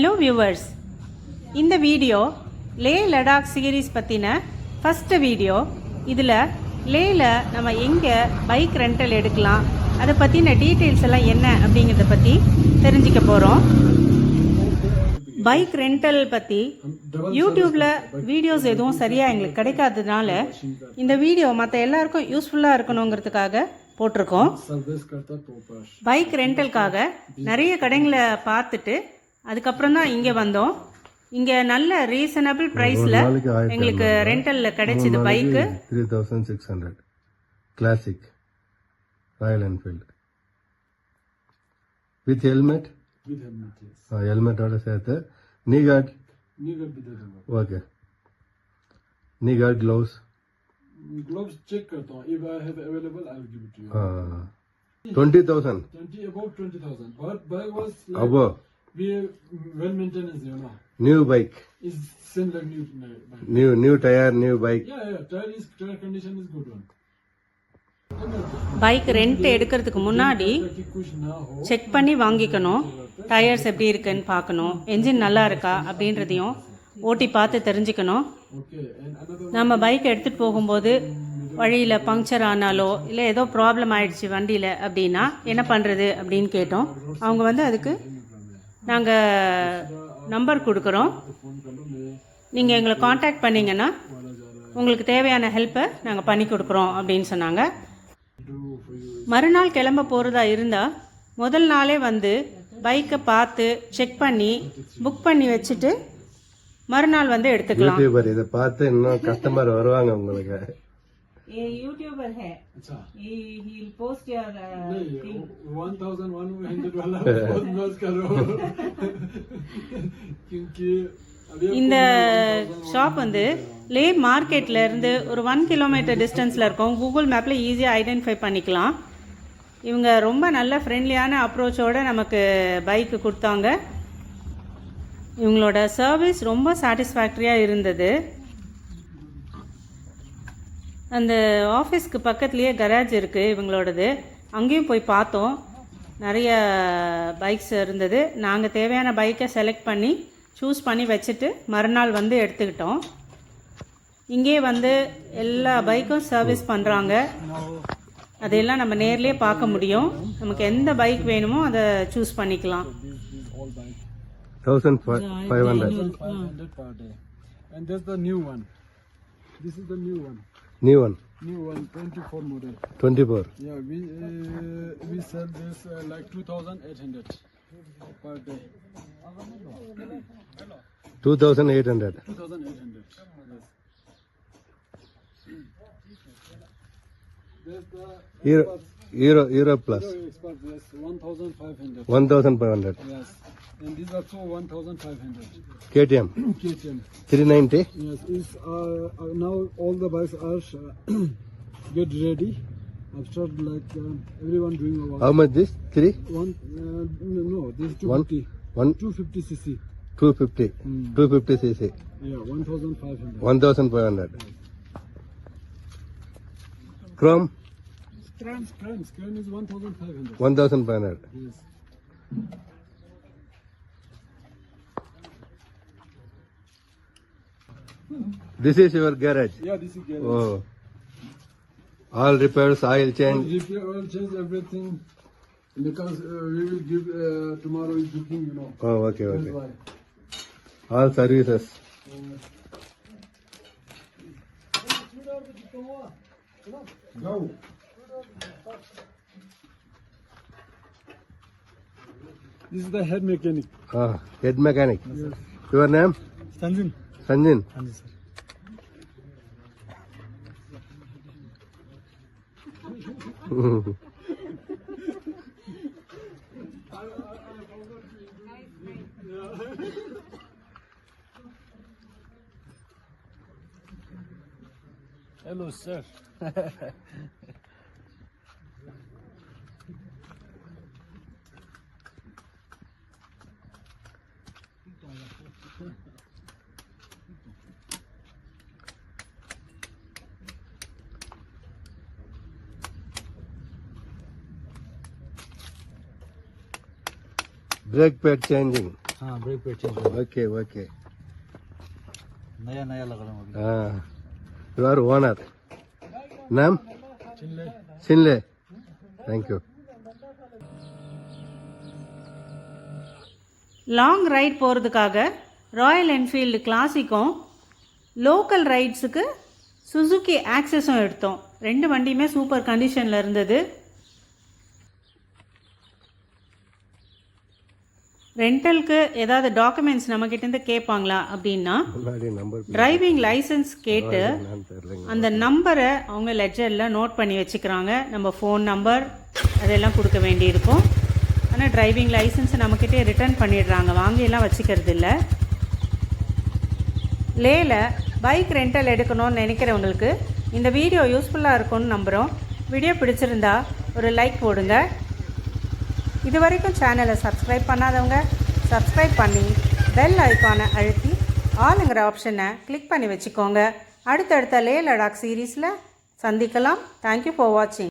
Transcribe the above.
Hello viewers இந்த video Leh Ladakh series பற்றின first video. இதில் லேயில் நம்ம எங்கே பைக் ரெண்டல் எடுக்கலாம் அதை பற்றின டீட்டெயில்ஸ் எல்லாம் என்ன அப்படிங்கிறத பற்றி தெரிஞ்சுக்க போகிறோம் பைக் ரெண்டல் பற்றி யூடியூப்பில் வீடியோஸ் எதுவும் சரியாக எங்களுக்கு கிடைக்காததுனால இந்த வீடியோ மற்ற எல்லாருக்கும் யூஸ்ஃபுல்லாக இருக்கணுங்கிறதுக்காக போட்டிருக்கோம். பைக் ரெண்டலுக்காக நிறைய கடைங்களை பார்த்துட்டு அதுக்கப்புறம் தான் இங்கே வந்தோம். இங்கே நல்ல ரீசனபிள் ப்ரைஸில் எங்களுக்கு ரெண்டலில் கிடைச்சிது bike three thousand six hundred classic Royal Enfield with helmet ஹெல்மெட்டோட சேர்த்து. Knee guard okay knee guard gloves gloves? Check karta hu if i have available i'll give it to you. Uh, 20000 20 about 20000 but bag was like, We well maintenance, you know. New bike. Is same new bike. New new tire, new bike. Yeah, yeah. Tire is tire condition is good one. Bike rent எடுக்கிறதுக்கு முன்னாடி check பண்ணி வாங்கிக்கணும் tyres எப்படி இருக்குன்னு பார்க்கணும் engine நல்லா இருக்கா அப்படின்றதையும் ஓட்டி பார்த்து தெரிஞ்சுக்கணும் நம்ம பைக் எடுத்துகிட்டு போகும்போது வழியில் பங்க்சர் ஆனாலோ இல்லை ஏதோ ப்ராப்ளம் ஆயிடுச்சு வண்டியில் அப்படின்னா என்ன பண்ணுறது அப்படின்னு கேட்டோம் அவங்க வந்து அதுக்கு நாங்கள் நம்பர் கொடுக்குறோம். நீங்கள் எங்களை காண்டாக்ட் பண்ணிங்கன்னா உங்களுக்கு தேவையான ஹெல்ப்பை நாங்கள் பண்ணி கொடுக்குறோம் அப்படின்னு சொன்னாங்க. மறுநாள் கிளம்ப போகிறதா இருந்தால் முதல் நாளே வந்து பைக்கை பார்த்து செக் பண்ணி புக் பண்ணி வச்சுட்டு மறுநாள் வந்து எடுத்துக்கலாம். இதை பார்த்து இன்னும் கஸ்டமர் வருவாங்க உங்களுக்கு. यूट्यूबर है अच्छा पोस्ट योर नहीं वन थाउजेंड वन हंड्रेड वाला बहुत मस्त करो क्योंकि अभी இந்த ஷாப் வந்து லே மார்க்கெட்ல இருந்து ஒரு ஒன் கிலோமீட்டர் டிஸ்டன்ஸில் இருக்கும் கூகுள் மேப்பில் ஈஸியாக ஐடென்டிஃபை பண்ணிக்கலாம் இவங்க ரொம்ப நல்ல ஃப்ரெண்ட்லியான அப்ரோச்சோட நமக்கு பைக்கு கொடுத்தாங்க இவங்களோட சர்வீஸ் ரொம்ப சாட்டிஸ்ஃபேக்டரியாக இருந்தது அந்த ஆஃபீஸ்க்கு பக்கத்துலேயே கராஜ் இருக்குது இவங்களோடது. அங்கேயும் போய் பார்த்தோம். நிறைய பைக்ஸ் இருந்தது. நாங்கள் தேவையான பைக்கை செலக்ட் பண்ணி சூஸ் பண்ணி வச்சுட்டு மறுநாள் வந்து எடுத்துக்கிட்டோம். இங்கே வந்து எல்லா பைக்கும் சர்வீஸ் பண்ணுறாங்க அதையெல்லாம் நம்ம நேர்லேயே பார்க்க முடியும். நமக்கு எந்த பைக் வேணுமோ அதை சூஸ் பண்ணிக்கலாம். Thousand five hundred and the new one. This is the new one, New one? New one, 24 model. 24? Yeah, we, uh, we sell this uh, like 2,800 per day. 2,800? 2,800, yes. Here. Euro, Euro plus. Euro export, yes, 1,500. 1,500. Yes. And these also 1,500. KTM. KTM. 390. Yes, is uh, uh, now all the bikes are uh, get ready. I've started like um, everyone doing a work. How much this? Three? One, uh, no, this 250. One? 250 cc. 250. Mm. 250 cc. Yeah, 1,500. 1,500. Yes. Chrome? Crowns, crowns. Crown is 1,500. 1,500. Yes. This is your garage? Yeah, this is garage. Oh. All repairs, oil change? All repair, oil change, everything. Because uh, we will give, uh, tomorrow is booking, you know. Oh, okay, okay. All services? Uh, Go. This is the head mechanic. Ah, head mechanic. Yes. Your name? Sanjin. Sanjin. Sanjin sir. Hello, sir. Break bad changing हाँ break पे change okay okay नया नया लगा रहा हूँ ஆ you are owner नाम சின்லே thank you long ride போகிறதுக்காக Royal Enfield கிளாசிக்கும் லோக்கல் ரைட்ஸுக்கு சுசுகி ஆக்சஸும் எடுத்தோம் ரெண்டு வண்டியுமே சூப்பர் கண்டிஷனில் இருந்தது ரெண்டலுக்கு ஏதாவது டாக்குமெண்ட்ஸ் நம்மக்கிட்டேருந்து கேட்பாங்களா அப்படின்னா டிரைவிங் லைசன்ஸ் கேட்டு அந்த நம்பரை அவங்க லெஜரில் நோட் பண்ணி வச்சுக்கிறாங்க. நம்ம ஃபோன் நம்பர் அதெல்லாம் கொடுக்க வேண்டியிருக்கும். ஆனால் டிரைவிங் லைசன்ஸை நம்மக்கிட்டே ரிட்டர்ன் பண்ணிடுறாங்க. வாங்கியெல்லாம் வச்சுக்கிறது இல்லை லேல பைக் ரெண்டல் எடுக்கணும்னு நினைக்கிறவங்களுக்கு இந்த வீடியோ யூஸ்ஃபுல்லாக இருக்கும்னு நம்புகிறோம் வீடியோ பிடிச்சிருந்தா ஒரு லைக் போடுங்க. இது வரைக்கும் சேனலை சப்ஸ்கிரைப் பண்ணாதவங்க சப்ஸ்கிரைப் பண்ணி பெல் ஐக்கானை அழுத்தி ஆளுங்கிற ஆப்ஷனை கிளிக் பண்ணி வச்சுக்கோங்க. அடுத்தடுத்த லே லடாக் சீரீஸில் சந்திக்கலாம். தேங்க்யூ ஃபார் வாட்சிங்